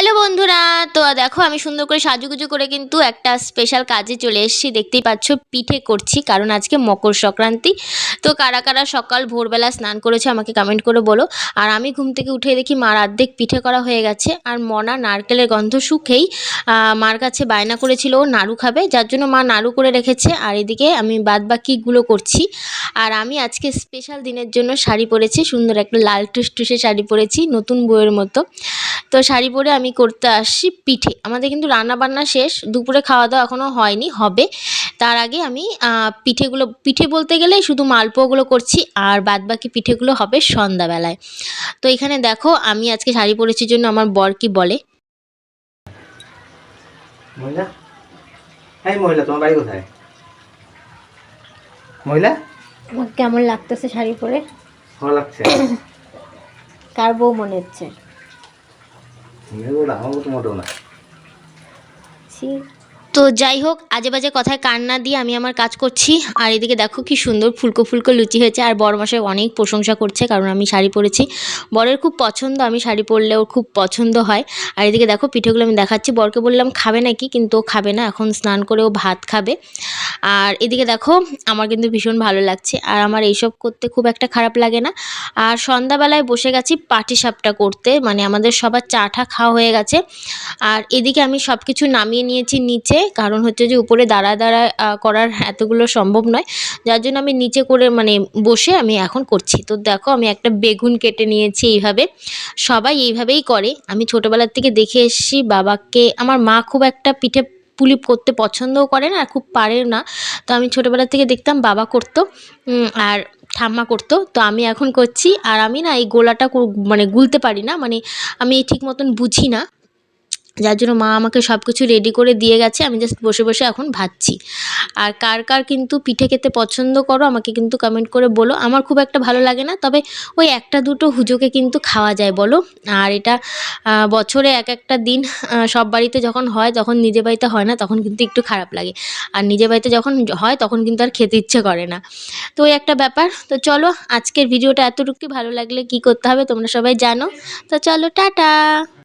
Hello বন্ধুরা, তো দেখো আমি সুন্দর করে সাজুগুজু করে কিন্তু একটা স্পেশাল কাজে চলে এসেছি। দেখতেই পাচ্ছ, পিঠে করছি, কারণ আজকে মকর সংক্রান্তি। তো কারা কারা সকাল ভোরবেলা স্নান করেছে আমাকে কমেন্ট করে বলো। আর আমি ঘুম থেকে উঠে দেখি মার অর্ধেক পিঠে করা হয়ে গেছে। আর মনা নারকেলের গন্ধ শুকেই মার কাছে বায়না করেছিল ও নাড়ু খাবে। যার জন্য মা নাড়ু করে রেখেছে। আর এদিকে আমি বাদ বাকিগুলো করছি। আর আমি আজকে স্পেশাল দিনের জন্য শাড়ি পরেছি। সুন্দর একটা লাল টুসটুসে শাড়ি পরেছি, নতুন বইয়ের মতো। তো শাড়ি পরে আমি করতে আসছি পিঠে। আমাদের কিন্তু রান্না বান্না শেষ দুপুরে খাওয়া দাওয়া এখনও হয়নি হবে। তার আগে আমি পিঠেগুলো পিঠে বলতে গেলে শুধু মালপোয়াগুলো করছি আর বাদবাকি পিঠেগুলো হবে সন্ধ্যাবেলায়। তো এখানে দেখো আমি আজকে শাড়ি পরেছি জন্য আমার বর কি বলে। মহিলা? এই মহিলা তোমার বাড়ি কোথায়? মহিলা? আমার কেমন লাগতেছে শাড়ি পরে? ভালো লাগছে। কার বউ মনে হচ্ছে মেয়েগুলো আমার মতো মোটেও না তো যাই হোক, আজে বাজে কথায় কান্না দিয়ে আমি আমার কাজ করছি। আর এদিকে দেখো কি সুন্দর ফুলকো ফুলকো লুচি হয়েছে, আর বড় মশাই অনেক প্রশংসা করছে, কারণ আমি শাড়ি পরেছি। বরের খুব পছন্দ, আমি শাড়ি পরলে ওর খুব পছন্দ হয়। আর এদিকে দেখো পিঠেগুলো আমি দেখাচ্ছি। বরকে বললাম, খাবে নাকি? কিন্তু ও খাবে না, এখন স্নান করে ও ভাত খাবে। আর এদিকে দেখো, আমার কিন্তু ভীষণ ভালো লাগছে। আর আমার এইসব করতে খুব একটা খারাপ লাগে না। আর সন্ধ্যাবেলায় বসে গেছি পাটি সাপটা করতে মানে আমাদের সবার চা ঠা খাওয়া হয়ে গেছে। আর এদিকে আমি সব কিছু নামিয়ে নিয়েছি নিচে, কারণ হচ্ছে যে উপরে দাঁড়া দাঁড়া করার এতগুলো সম্ভব নয়। যার জন্য আমি নিচে করে মানে বসে আমি এখন করছি। তো দেখো, আমি একটা বেগুন কেটে নিয়েছি এইভাবে। সবাই এইভাবেই করে। আমি ছোটোবেলার থেকে দেখে এসেছি বাবাকে। আমার মা খুব একটা পিঠে পুলি করতে পছন্দও করে না আর খুব পারেও না। তো আমি ছোটোবেলা থেকে দেখতাম বাবা করতো আর ঠাম্মা করতো। তো আমি এখন করছি। আর আমি না এই গোলাটা মানে গুলতে পারি না। মানে আমি ঠিক মতন বুঝি না। যার জন্য মা আমাকে সব কিছু রেডি করে দিয়ে গেছে, আমি জাস্ট বসে বসে এখন ভাজছি। আর কার কার কিন্তু পিঠে খেতে পছন্দ করো, আমাকে কিন্তু কমেন্ট করে বলো। আমার খুব একটা ভালো লাগে না, তবে ওই একটা দুটো হুজোকে কিন্তু খাওয়া যায় বলো। আর এটা বছরে এক একটা দিন সব বাড়িতে যখন হয় তখন নিজে বাড়িতে হয় না, তখন কিন্তু একটু খারাপ লাগে। আর নিজে বাড়িতে যখন হয়, তখন কিন্তু আর খেতে ইচ্ছে করে না। তো ওই একটা ব্যাপার। তো চলো, আজকের ভিডিওটা এতটুকুই। ভালো লাগলে কি করতে হবে তোমরা সবাই জানো। তো চলো, টাটা!